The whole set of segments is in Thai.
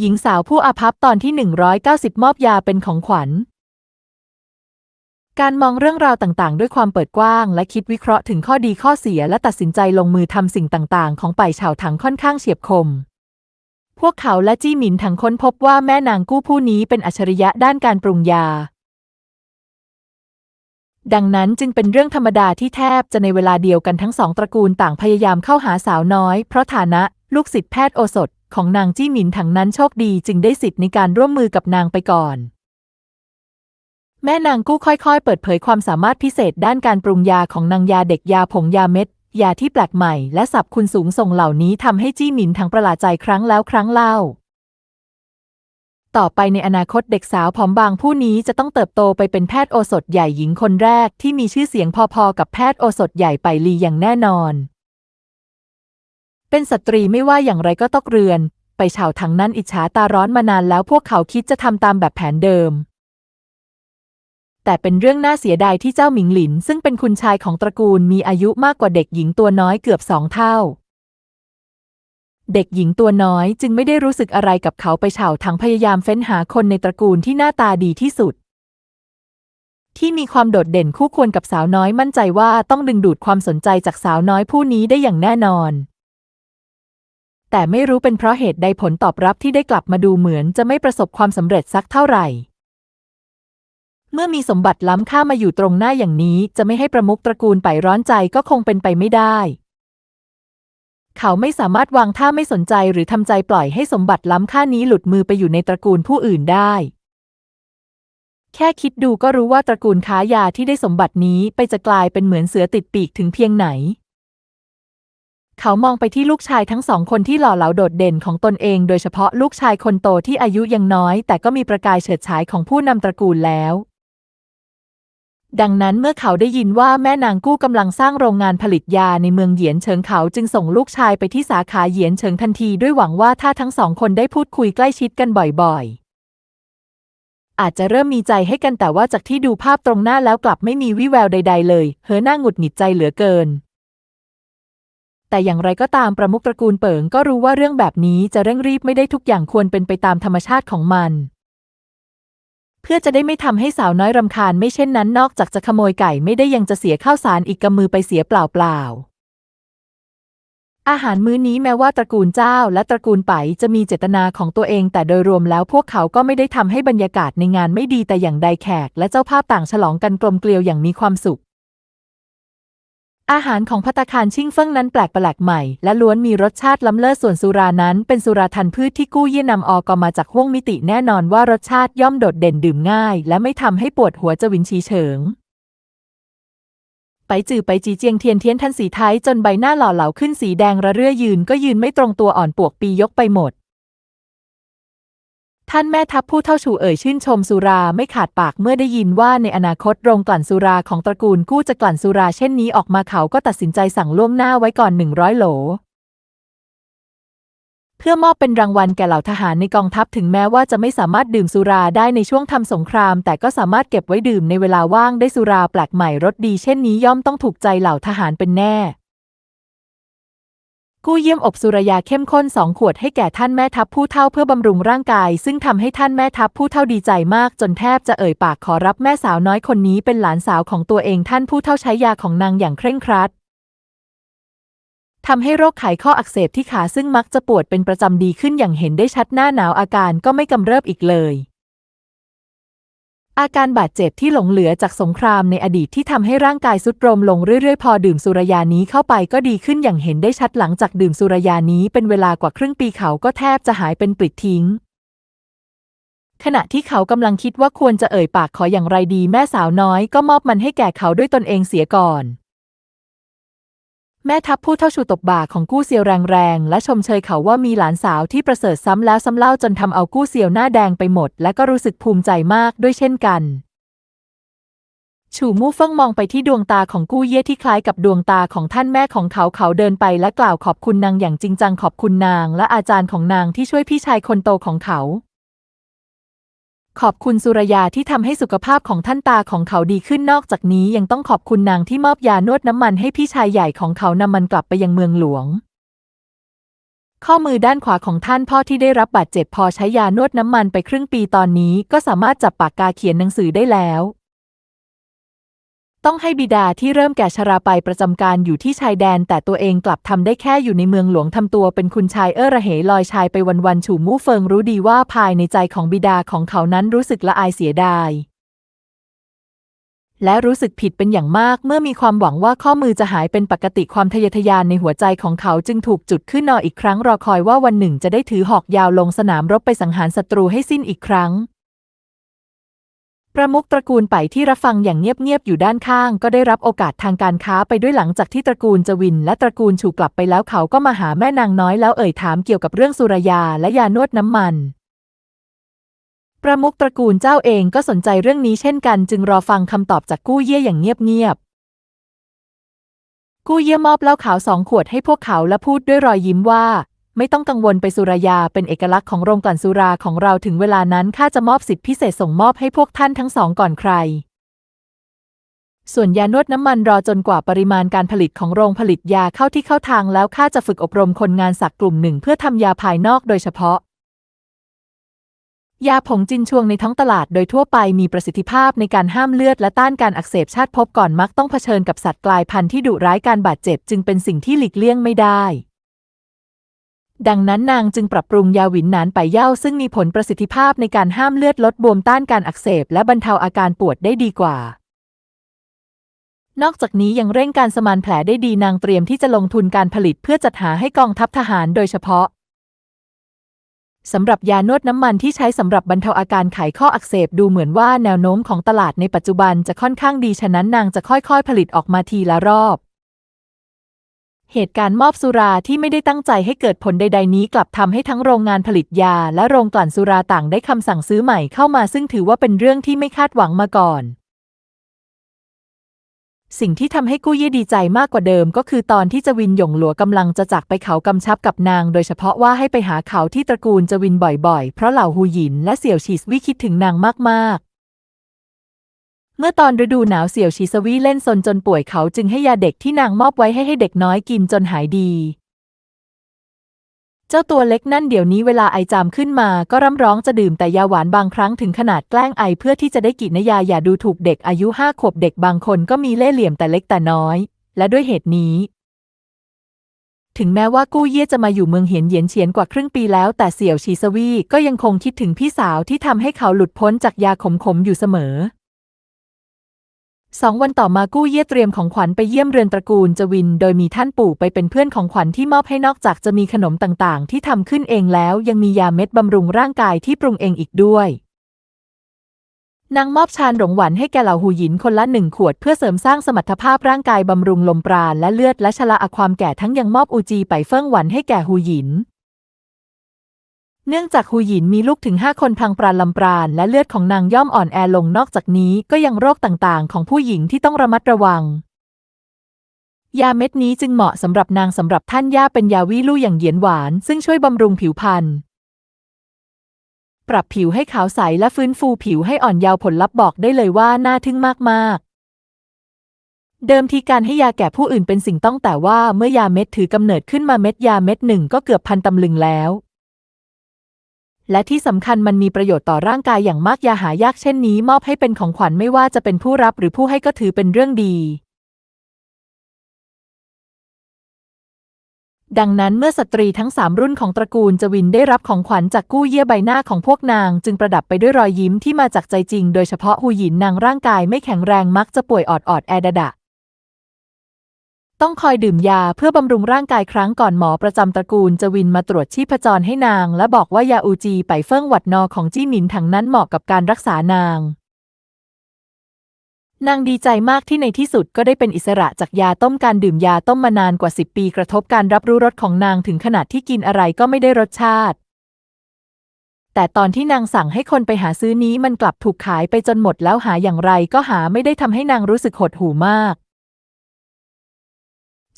หญิงสาวผู้อาภัพตอนที่ 190 มอบยาเป็นของขวัญ การมองเรื่องราวต่างๆ ด้วยความเปิดกว้าง และคิดวิเคราะห์ถึงข้อดีข้อเสียและตัดสินใจลงมือทำสิ่งต่างๆ ของไปเฉาถังค่อนข้างเฉียบคม พวกเขาและจี้หมินถังค้นพบว่าแม่นางกู้ผู้นี้เป็นอัจฉริยะด้านการปรุงยา ดังนั้นจึงเป็นเรื่องธรรมดาที่แทบจะในเวลาเดียวกันทั้งสองตระกูลต่างพยายามเข้าหาสาวน้อย เพราะฐานะ ลูกศิษย์แพทย์โอสถ ของนางจี้หมินถังนั้นโชคดีจึงได้สิทธิ์ในการร่วมมือกับนางไปก่อน แม่นางกู้ค่อยๆ เปิดเผยความสามารถพิเศษด้านการปรุงยาของนางยาเด็กยาผงยาเม็ด ยาที่แปลกใหม่และสับคุณสูงส่งเหล่านี้ทำให้จี้หมินถังประหลาดใจครั้งแล้วครั้งเล่าต่อไปในอนาคตเด็กสาวผอมบางผู้นี้จะต้องเติบโตไปเป็นแพทย์โอสถใหญ่หญิงคนแรกที่มีชื่อเสียงพอๆกับแพทย์โอสถใหญ่ไปลีอย่างแน่นอน เป็นสตรีไม่ว่าอย่างไรก็ต้องเรือน ไปเฉาทั้งนั้นอิจฉาตาร้อนมานานแล้วพวกเขาคิดจะทำตามแบบแผนเดิม แต่เป็นเรื่องน่าเสียดายที่เจ้าหมิงหลิน ซึ่งเป็นคุณชายของตระกูลมีอายุมากกว่าเด็กหญิงตัวน้อยเกือบสองเท่า เด็กหญิงตัวน้อยจึงไม่ได้รู้สึกอะไรกับเขาไปเฉาทั้งพยายามเฟ้นหาคนในตระกูลที่หน้าตาดีที่สุดที่มีความโดดเด่นคู่ควรกับสาวน้อยมั่นใจว่าต้องดึงดูดความสนใจจากสาวน้อยผู้นี้ได้อย่างแน่นอน แต่ไม่รู้เป็นเพราะเหตุใดผลตอบรับที่ได้กลับมาดูเหมือนจะไม่ประสบความสำเร็จสักเท่าไหร่ เมื่อมีสมบัติล้ำค่ามาอยู่ตรงหน้าอย่างนี้จะไม่ให้ประมุขตระกูลไปร้อนใจก็คงเป็นไปไม่ได้ เขาไม่สามารถวางท่าไม่สนใจหรือทำใจปล่อยให้สมบัติล้ำค่านี้หลุดมือไปอยู่ในตระกูลผู้อื่นได้แค่คิดดูก็รู้ว่าตระกูลค้ายาที่ได้สมบัตินี้ไปจะกลายเป็นเหมือนเสือติดปีกถึงเพียงไหน เขามองไปที่ลูกชายทั้งสองคนที่หล่อเหลาโดดเด่นของตนเอง โดยเฉพาะลูกชายคนโตที่อายุยังน้อย แต่ก็มีประกายเฉิดฉายของผู้นำตระกูลแล้ว ดังนั้นเมื่อเขาได้ยินว่าแม่นางกู้กำลังสร้างโรงงานผลิตยาในเมืองเหยียนเฉิงเขาจึงส่งลูกชายไปที่สาขาเหยียนเฉิงทันทีด้วยหวังว่าถ้าทั้งสองคนได้พูดคุยใกล้ชิดกันบ่อยๆ อาจจะเริ่มมีใจให้กันแต่ว่าจากที่ดูภาพตรงหน้าแล้วกลับไม่มีวิแววใด ๆ เลย เฮอหน้าหงุดหงิดใจเหลือเกิน แต่อย่างไรก็ตามประมุขตระกูลเปิงก็รู้ว่าเรื่องแบบนี้จะเร่งรีบไม่ได้ทุกอย่างควรเป็นไปตามธรรมชาติของมัน เพื่อจะได้ไม่ทำให้สาวน้อยรำคาญไม่เช่นนั้นนอกจากจะขโมยไก่ไม่ได้ยังจะเสียข้าวสารอีกกำมือไปเสียเปล่าๆอาหารมื้อนี้แม้ว่าตระกูลเจ้าและตระกูลไปจะมีเจตนาของตัวเอง แต่โดยรวมแล้วพวกเขาก็ไม่ได้ทำให้บรรยากาศในงานไม่ดีแต่อย่างใดแขก และเจ้าภาพต่างฉลองกันกลมเกลียวอย่างมีความสุข อาหารของพัตคารชิ่งเฟิ่งนั้นแปลกประหลาดใหม่ และล้วนมีรสชาติล้ำเลิศส่วนสุรานั้นเป็นสุราทันพืชที่กู้เยี่ยนำออกมาจากห้วงมิติแน่นอนว่ารสชาติย่อมโดดเด่นดื่มง่าย และไม่ทำให้ปวดหัวจวินชีเฉิง ไปจื่อไปจีเจียงเทียนเทียนทันสีไทยจนใบหน้าหล่อเหลาขึ้นสีแดงระเรื่อยืนก็ยืนไม่ตรงตัวอ่อนปวกปียกไปหมด ท่านแม่ทัพผู้เท่าชูเอ่ยชื่นชมสุราไม่ขาดปากเมื่อได้ยินว่าในอนาคตโรงกลั่นสุราของตระกูลกู้จะกลั่นสุราเช่นนี้ออกมาเขาก็ตัดสินใจสั่งล่วงหน้าไว้ก่อนหนึ่งร้อยโหล เพื่อมอบเป็นรางวัลแก่เหล่าทหารในกองทัพถึงแม้ว่าจะไม่สามารถดื่มสุราได้ในช่วงทำสงคราม แต่ก็สามารถเก็บไว้ดื่มในเวลาว่างได้สุราแปลกใหม่รสดีเช่นนี้ย่อมต้องถูกใจเหล่าทหารเป็นแน่ กู้เยี่ยมอบสุรยาเข้มข้นสองขวดให้แก่ท่านแม่ทัพผู้เฒ่าเพื่อบำรุงร่างกาย ซึ่งทำให้ท่านแม่ทัพผู้เฒ่าดีใจมาก จนแทบจะเอ่ยปากขอรับแม่สาวน้อยคนนี้เป็นหลานสาวของตัวเองท่านผู้เฒ่าใช้ยาของนางอย่างเคร่งครัดทำให้โรคไขข้ออักเสบที่ขาซึ่งมักจะปวดเป็นประจำดีขึ้นอย่างเห็นได้ชัดหน้าหนาวอาการก็ไม่กำเริบอีกเลย อาการบาดเจ็บที่หลงเหลือจากสงครามในอดีตที่ทำให้ร่างกายสุดโทรมลงเรื่อยๆ พอดื่มสุรายานี้เข้าไปก็ดีขึ้นอย่างเห็นได้ชัดหลังจากดื่มสุรายานี้เป็นเวลากว่าครึ่งปีเขาก็แทบจะหายเป็นปลิดทิ้ง ขณะที่เขากำลังคิดว่าควรจะเอ่ยปากขออย่างไรดีแม่สาวน้อยก็มอบมันให้แก่เขาด้วยตนเองเสียก่อน แม่ทัพผู้เท่าชูตบบ่าของกู้เซียวแรงๆ และชมเชยเขาว่ามีหลานสาวที่ประเสริฐซ้ำแล้วซ้ำเล่าจนทำเอากู้เซียวหน้าแดงไปหมด และก็รู้สึกภูมิใจมากด้วยเช่นกันฉูมู่เฟิ่งมองไปที่ดวงตาของกู้เย่ที่คล้ายกับดวงตาของท่านแม่ของเขาเขาเดินไปและกล่าวขอบคุณนางอย่างจริงจังขอบคุณนาง และอาจารย์ของนางที่ช่วยพี่ชายคนโตของเขา ขอบคุณสุรยาที่ทำให้สุขภาพของท่านตาของเขาดีขึ้นนอกจากนี้ยังต้องขอบคุณนางที่มอบยานวดน้ำมันให้พี่ชายใหญ่ของเขานำมันกลับไปยังเมืองหลวง ข้อมือด้านขวาของท่านพ่อที่ได้รับบาดเจ็บพอใช้ยานวดน้ำมันไปครึ่งปีตอนนี้ก็สามารถจับปากกาเขียนหนังสือได้แล้ว ต้องให้บิดาที่เริ่มแก่ชราไปประจำการอยู่ที่ชายแดน แต่ตัวเองกลับทำได้แค่อยู่ในเมืองหลวงทำตัวเป็นคุณชายเอ้อระเหลอยชายไปวันๆฉู่มู่เฟิงรู้ดีว่าภายในใจของบิดาของเขานั้นรู้สึกละอายเสียดาย และรู้สึกผิดเป็นอย่างมากเมื่อมีความหวังว่าข้อมือจะหายเป็นปกติความทะเยอทะยานในหัวใจของเขาจึงถูกจุดขึ้นนออีกครั้งรอคอยว่าวันหนึ่งจะได้ถือหอกยาวลงสนามรบไปสังหารศัตรูให้สิ้นอีกครั้ง ประมุขตระกูลไปที่รับฟังอย่างเงียบๆอยู่ด้านข้าง ก็ได้รับโอกาสทางการค้าไปด้วยหลังจากที่ตระกูลจวิน และตระกูลฉูกลับไปแล้วเขาก็มาหาแม่นางน้อยแล้วเอ่ยถามเกี่ยวกับเรื่องสุรยาและยานวดน้ำมันประมุขตระกูลเจ้าเองก็สนใจเรื่องนี้เช่นกัน จึงรอฟังคำตอบจากกู้เย่อย่างเงียบๆกู้เย่มอบเหล้าขาวสองขวดให้พวกเขาและพูดด้วยรอยยิ้มว่า ไม่ต้องกังวลไปสุรายาเป็นเอกลักษณ์ของโรงกลั่นสุราของเราถึงเวลานั้นข้าจะมอบสิทธิพิเศษส่งมอบให้พวกท่านทั้งสองก่อนใคร ส่วนยานวดน้ำมันรอจนกว่าปริมาณการผลิตของโรงผลิตยาเข้าที่เข้าทางแล้วข้าจะฝึกอบรมคนงานสักกลุ่มหนึ่งเพื่อทำยาภายนอกโดยเฉพาะ ยาผงจินชวงในท้องตลาดโดยทั่วไปมีประสิทธิภาพในการห้ามเลือดและต้านการอักเสบชาติพบก่อนมักต้องเผชิญกับสัตว์กลายพันธุ์ที่ดุร้ายการบาดเจ็บจึงเป็นสิ่งที่หลีกเลี่ยงไม่ได้ ดังนั้นนางจึงปรับปรุงยาหวินหนานไปเย่าซึ่งมีผลประสิทธิภาพในการห้ามเลือดลดบวมต้านการอักเสบและบรรเทาอาการปวดได้ดีกว่า นอกจากนี้ยังเร่งการสมานแผลได้ดีนางเตรียมที่จะลงทุนการผลิตเพื่อจัดหาให้กองทัพทหารโดยเฉพาะสำหรับยานวดน้ำมันที่ใช้สำหรับบรรเทาอาการไขข้ออักเสบดูเหมือนว่าแนวโน้มของตลาดในปัจจุบันจะค่อนข้างดีฉะนั้นนางจะค่อยๆผลิตออกมาทีละรอบ เหตุการณ์มอบสุราที่ไม่ได้ตั้งใจให้เกิดผลใด ๆ นี้กลับทำให้ทั้งโรงงานผลิตยา และโรงกลั่นสุราต่างได้คำสั่งซื้อใหม่เข้ามาซึ่งถือว่าเป็นเรื่องที่ไม่คาดหวังมาก่อน สิ่งที่ทำให้กู้เย่ดีใจมากกว่าเดิม ก็คือตอนที่จวินหยงหลัวกำลังจะจากไปเขากำชับกับนาง โดยเฉพาะว่าให้ไปหาเขาที่ตระกูลจวินบ่อยๆ เพราะเหล่าฮูหยินและเสี่ยวชีสวิคิดถึงนางมาก เมื่อตอนฤดูหนาวเสี่ยวชีสวีเล่นซนจนป่วยเขาจึงให้ยาเด็กที่นางมอบไว้ให้ให้เด็กน้อยกินจนหายดี เจ้าตัวเล็กนั่นเดี๋ยวนี้เวลาไอจามขึ้นมาก็ร่ำร้องจะดื่มแต่ยาหวานบางครั้งถึงขนาดแกล้งไอเพื่อที่จะได้กินยาอย่าดูถูกเด็กอายุห้าขวบเด็กบางคนก็มีเล่ห์เหลี่ยมแต่เล็กแต่น้อย และด้วยเหตุนี้ถึงแม้ว่ากู้เย่จะมาอยู่เมืองเหียนเหยียนเฉียนกว่าครึ่งปีแล้ว แต่เสี่ยวชีสวีก็ยังคงคิดถึงพี่สาวที่ทำให้เขาหลุดพ้นจากยาขมๆอยู่เสมอ สองวันต่อมากู้เย่เตรียมของขวัญไปเยี่ยมเรือนตระกูลจวิน โดยมีท่านปู่ไปเป็นเพื่อนของขวัญที่มอบให้นอกจากจะมีขนมต่างๆ ที่ทำขึ้นเองแล้ว ยังมียาเม็ดบำรุงร่างกายที่ปรุงเองอีกด้วย นางมอบชานหลงหวันให้แก่เหล่าหูหยินคนละหนึ่งขวดเพื่อเสริมสร้างสมรรถภาพร่างกายบำรุงลมปราณและเลือดและชะลาความแก่ทั้งยังมอบอูจีไปเฟิ่งหวันให้แก่หูหยิน เนื่องจากฮูหยินมีลูกถึงห้าคนพลังปราณลำปราณและเลือดของนางย่อมอ่อนแอลงนอกจากนี้ก็ยังโรคต่างๆ ของผู้หญิงที่ต้องระมัดระวัง ยาเม็ดนี้จึงเหมาะสำหรับนางสำหรับท่านย่าเป็นยาวิลู่อย่างเหยียนหวาน ซึ่งช่วยบำรุงผิวพรรณปรับผิวให้ขาวใสและฟื้นฟูผิวให้อ่อนยาวผลลัพธ์บอกได้เลยว่าน่าทึ่งมากๆเดิมทีการให้ยาแก่ผู้อื่นเป็นสิ่งต้องแต่ว่าเมื่อยาเม็ดถือกำเนิดขึ้นมาเม็ดยาเม็ดหนึ่งก็เกือบพันตำลึงแล้ว และที่สำคัญมันมีประโยชน์ต่อร่างกายอย่างมากยาหายากเช่นนี้ มอบให้เป็นของขวัญไม่ว่าจะเป็นผู้รับหรือผู้ให้ก็ถือเป็นเรื่องดี ดังนั้นเมื่อสตรีทั้งสามรุ่นของตระกูลจวินได้รับของขวัญจากกู้เยี่ยใบหน้าของพวกนาง จึงประดับไปด้วยรอยยิ้มที่มาจากใจจริง โดยเฉพาะหูหยินนางร่างกายไม่แข็งแรงมักจะป่วยออดออดแอดะดะ ต้องคอยดื่มยาเพื่อบำรุงร่างกายครั้งก่อนหมอประจำตระกูลจวินมาตรวจชีพจรให้นาง และบอกว่ายาอูจีไปเฟิ่งหวัดนอของจี้หมินถังนั้นเหมาะกับการรักษานาง นางดีใจมากที่ในที่สุดก็ได้เป็นอิสระจากยาต้มการดื่มยาต้มมานานกว่า10ปีกระทบการรับรู้รสของนางถึงขนาดที่กินอะไรก็ไม่ได้รสชาติ แต่ตอนที่นางสั่งให้คนไปหาซื้อนี้มันกลับถูกขายไปจนหมดแล้วหาอย่างไรก็หาไม่ได้ทำให้นางรู้สึกหดหู่มาก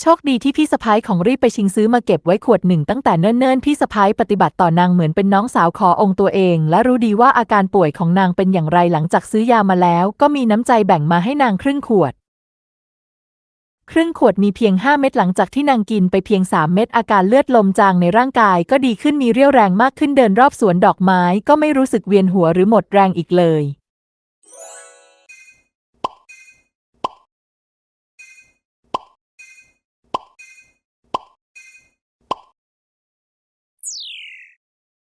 โชคดีที่พี่สะพ้ายของรีบไปชิงซื้อมาเก็บไว้ขวดหนึ่งตั้งแต่เนิ่นๆ พี่สะพ้ายปฏิบัติต่อนางเหมือนเป็นน้องสาวขอองค์ตัวเอง และรู้ดีว่าอาการป่วยของนางเป็นอย่างไรหลังจากซื้อยามาแล้ว ก็มีน้ำใจแบ่งมาให้นางครึ่งขวด ครึ่งขวดมีเพียง5เม็ดหลังจากที่นางกินไปเพียง3เม็ดอาการเลือดลมจางในร่างกายก็ดีขึ้นมีเรี่ยวแรงมากขึ้นเดินรอบสวนดอกไม้ ก็ไม่รู้สึกเวียนหัวหรือหมดแรงอีกเลย